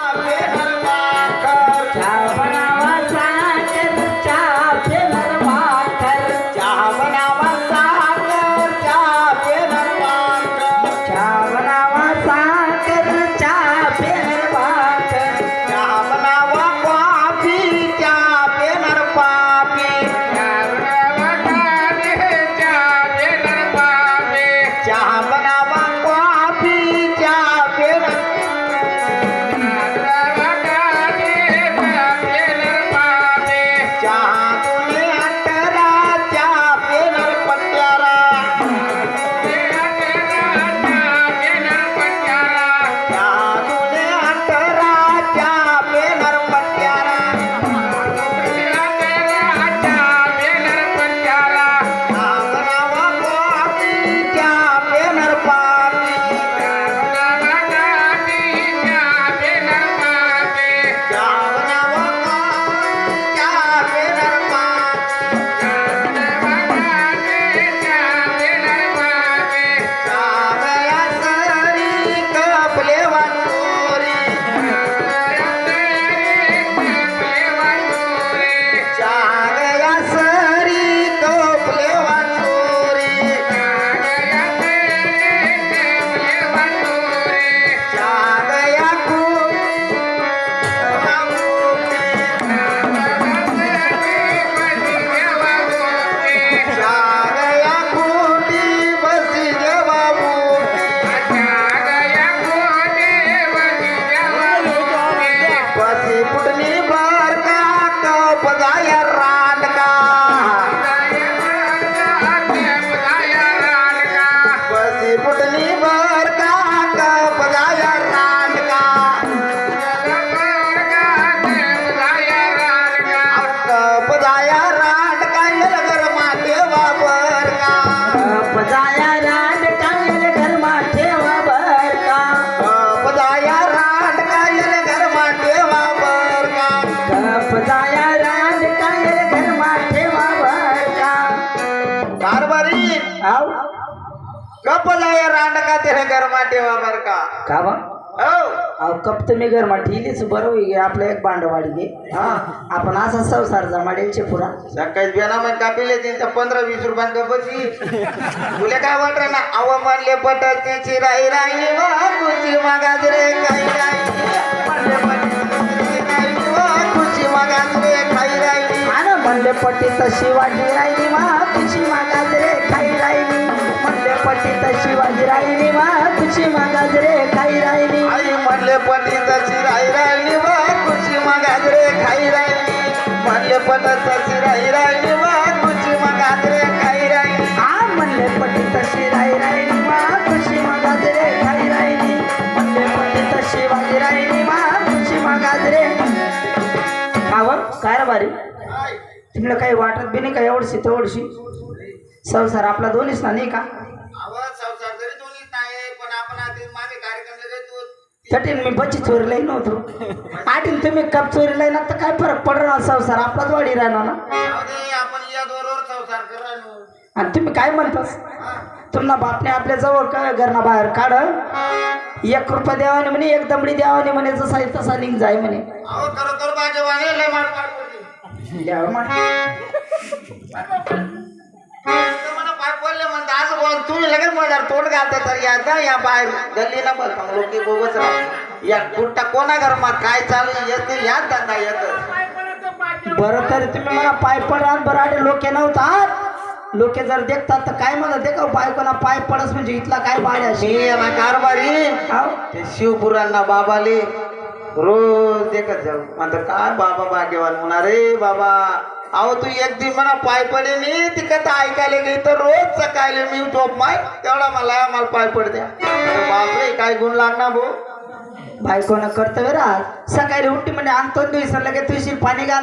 Amen. Cup जाया rot का तेरे गरमा देवा बर का का बा? अहो कप तुम्ही घरमा ठेलीच बरं होई आपलं एक भांडवाडी घे हा? आपण असा संसार जमाडेलचे पुरा. सकाळी बेनामन कापिले त्यांचा पंधरा वीस रुपयांका बसी तुला काय वाटत ना आव म्हणले पटतीची राई राई म्हणले पट्टी शिवाजी राहिली मा खुशी मागाज रे खाई राहिली. म्हणले पट्टी शिवाजी राहिली मा खुशी मागाज रे खाई राहिली. आई म्हणले पटीची राई राहिली वा खुशी मागाज रे खाई राहिली. म्हणले पटतीची राई राहिली वा खुशी मागाज रे खाई राहिली. आ म्हणले पट्टी तशी राही राहिली मा खुशी मागाज रे खाई राहिली. म्हणले पट्टी तशी वाजी राहिली मा खुशी मागाज रे. आव काय रे बारी? तुला काही वाटत बी नाही का एवढशी तेवढशी. संसार आपला दोन्हीच ना नाही का? आवाज संसार जरी दोन्हीच नाही पण आपण आधी मागे कार्यक्रम लगे तू चटीन मी बच्ची चोरीलाही नव्हतो. आटीन तुम्ही कप चोरीलाही ना तर काय फरक पडणार संसार? आपलाच वाढी राहणार ना? जाऊ दे, आपण या दोरोवर संसार करायला आणि तुम्ही काय म्हणतास? तुम्हाला बापने आपल्या जवळ का घरना बाहेर काढ. एक रुपया द्यावाने म्हणे एक दमडी द्यावाने म्हणे जसा आहे तसा निघ जाय म्हणे. अहो खरोखर बाजूवाने लय मार पाड पडली. मला पडले म्हणता आज बोल तुम्ही लगेच माझ्यावर तोंड घालता तर या ना या बाहेर बघ लोक राहतात. या कुठटा कोणा घरात काय चालू येते याच धंदा येत. बरं तरी तुम्ही मला पाय पडा बरं आले लोके नव्हतात लोके जर देखतात तर काय म्हणत देख बायकोना पाय पडस म्हणजे इथला काय मी यांना कारभारी? ते शिवपुरांना बाबाले. रोज एकच जाऊ म्हणतो काय बाबा भाग्यवान म्हणा रे बाबा? अहो तू एक दिन म्हणा पाय पडे नी ती कथा ऐकायला गेली तर रोज सकाळी मी झोप माय तेवढा मला मला पाय पड द्या. बापरे काय गुण लागणार भाऊ बायकोनं कर्तव्य बरं सकाळी उठी म्हणजे आणतो दिवसाला लगेच तुळशी पाणी घाल.